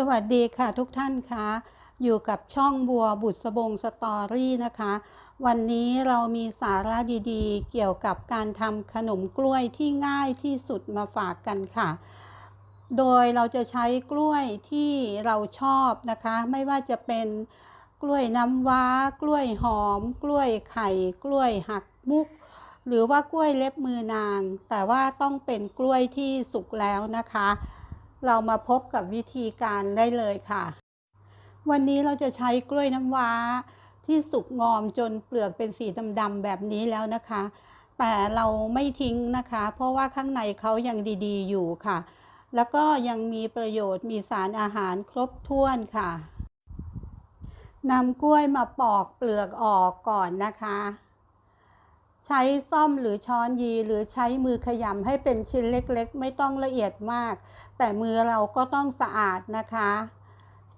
สวัสดีค่ะทุกท่านคะอยู่กับช่องบัวบุษบงสตอรี่นะคะ วันนี้เรามีสาระดีๆ เกี่ยวกับการทำขนมกล้วยที่ง่ายที่สุดมาฝากกันค่ะ โดยเราจะใช้กล้วยที่เราชอบนะคะ ไม่ว่าจะเป็นกล้วยน้ำว้า กล้วยหอม กล้วยไข่ กล้วยหักมุก หรือว่ากล้วยเล็บมือนาง แต่ว่าต้องเป็นกล้วยที่สุกแล้วนะคะ เรามาพบกับวิธีการได้เลยค่ะ วันนี้เราจะใช้กล้วยน้ำว้า ที่สุกงอมจนเปลือกเป็นสีดำๆแบบนี้แล้วนะคะ แต่เราไม่ทิ้งนะคะ เพราะว่าข้างในเขายังดี ๆ อยู่ค่ะ แล้วก็ยังมีประโยชน์มีสารอาหารครบถ้วนค่ะนำกล้วยมาปอกเปลือกออกก่อนนะคะ ใช้ซ่อมหรือช้อนยีหรือใช้มือขยำให้เป็นชิ้นเล็กๆ ไม่ต้องละเอียดมาก แต่มือเราก็ต้องสะอาดนะคะ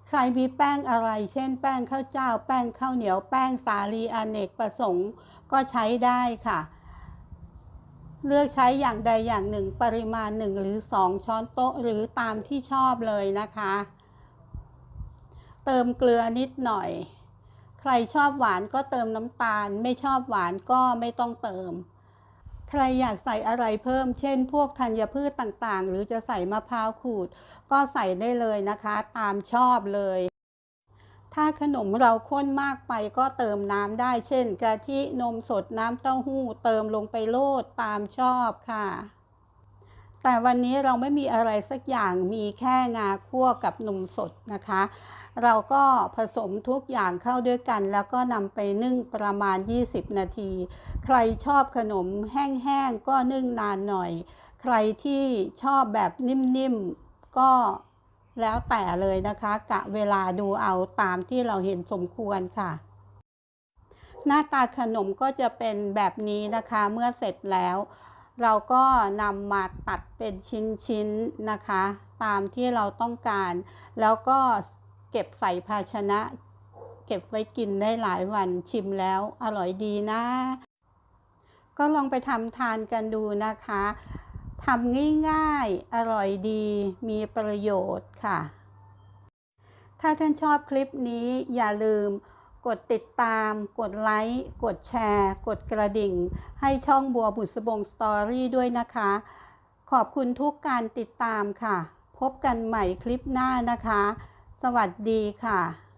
ใครมีแป้งอะไร เช่น แป้งข้าวเจ้า แป้งข้าวเหนียวแป้งสาลีอเนกประสงค์ก็ใช้ได้ค่ะ เลือกใช้อย่างใดอย่างหนึ่งปริมาณหนึ่งหรือสองช้อนโต๊ะหรือตามที่ชอบเลยนะคะ เติมเกลือนิดหน่อย ใครชอบหวานก็เติมน้ำตาล ไม่ชอบหวานก็ไม่ต้องเติม ใครอยากใส่อะไรเพิ่ม เช่น พวกธัญพืชต่างๆ หรือจะใส่มะพร้าวขูด ก็ใส่ได้เลยนะคะ ตามชอบเลย ถ้าขนมเราข้นมากไปก็เติมน้ำได้ เช่นกะทินมสดน้ำเต้าหู้ เติมลงไปโลดตามชอบค่ะ แต่วันนี้เราไม่มีอะไรสักอย่างมีแค่งาคั่วกับนมสดนะคะ เราก็ผสมทุกอย่างเข้าด้วยกัน แล้วก็นำไปนึ่งประมาณ 20 นาที ใครชอบขนมแห้งๆ ก็นึ่งนานหน่อย ใครที่ชอบแบบนิ่มๆ ก็แล้วแต่เลยนะคะ กะเวลาดูเอาตามที่เราเห็นสมควรค่ะ หน้าตาขนมก็จะเป็นแบบนี้นะคะเมื่อเสร็จแล้ว เราก็นำมาตัดเป็นชิ้นๆนะคะ ตามที่เราต้องการ แล้วก็เก็บใส่ภาชนะ เก็บไว้กินได้หลายวันชิมแล้วอร่อยดีนะ ก็ลองไปทำทานกันดูนะคะทำง่ายๆ อร่อยดี มีประโยชน์ค่ะ ถ้าท่านชอบคลิปนี้อย่าลืม กดติดตาม กดไลค์ กดแชร์ กดกระดิ่ง ให้ช่องบัวบุษบงสตอรี่ด้วยนะคะ ขอบคุณทุกการติดตามค่ะ พบกันใหม่คลิปหน้านะคะ สวัสดีค่ะ